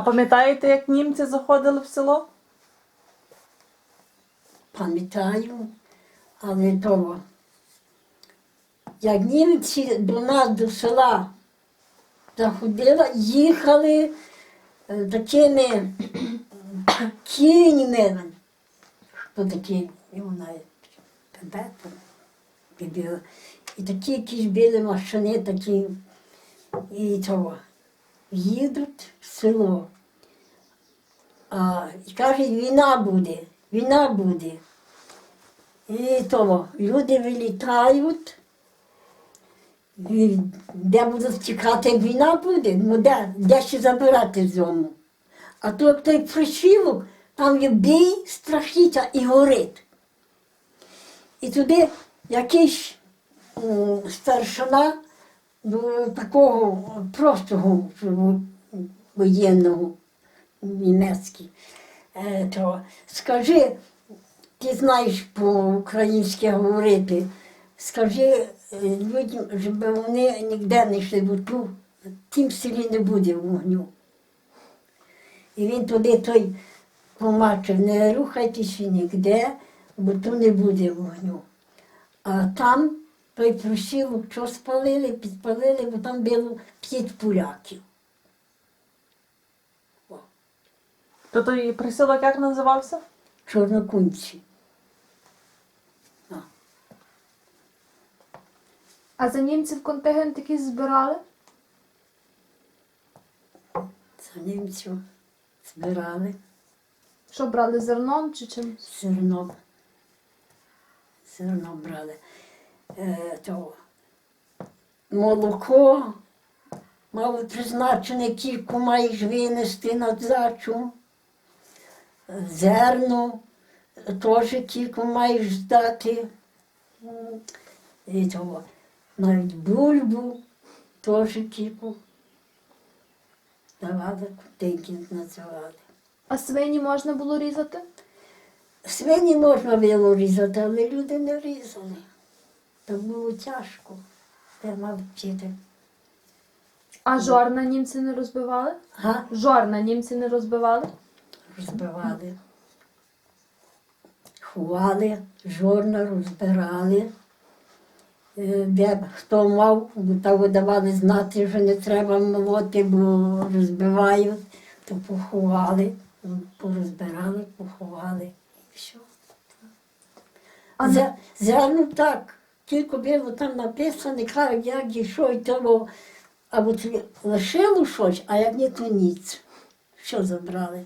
А пам'ятаєте, як німці заходили в село? Пам'ятаю, але того. Як німці до нас до села заходили, їхали е, такими кіньми. Хто такі. І такі якісь біли машини, такі, і того. Їдуть в село. А, і кажуть, війна буде, війна буде. І того, люди вилітають, і де будуть тікати, війна буде, ну де, де ще забирати з дому. А то як той пришивок, там є бій, страхіття і горить. І туди якийсь старшина такого простого воєнного німецький. Е, то скажи, ти знаєш по-українськи говорити, скажи е, людям, щоб вони ніде не йшли, бо тут тім селі не буде вогню. І він туди той помачив, не рухайтеся ніде, бо тут не буде вогню. А там той просілок, що спалили, підпалили, бо там було п'ять поляків. То той присілок як називався? Чорнокунці. А за німців контингент якийсь збирали? За німців збирали Що брали зерном чи чим? зерно. Зерно брали. Е, то, молоко мало призначене, кілько маєш винести на здачу. Зерно теж кілько маєш здати. І того. Навіть бульбу теж кілько давали, контингент називали. А свині можна було різати? Свині можна було різати, але люди не різали. Так було тяжко. Мав вчити. А жорна німці не розбивали? Га? Жорна німці не розбивали? Розбивали. Ховали, жорна розбирали. Е, Де хто мав, то видавали знати, що не треба молоти, бо розбивають, то поховали, порозбирали, поховали і все. А Зе- на- так, тільки було там написано, кажуть, як і того, або це лишило щось, а як ні, то ніц. Що забрали?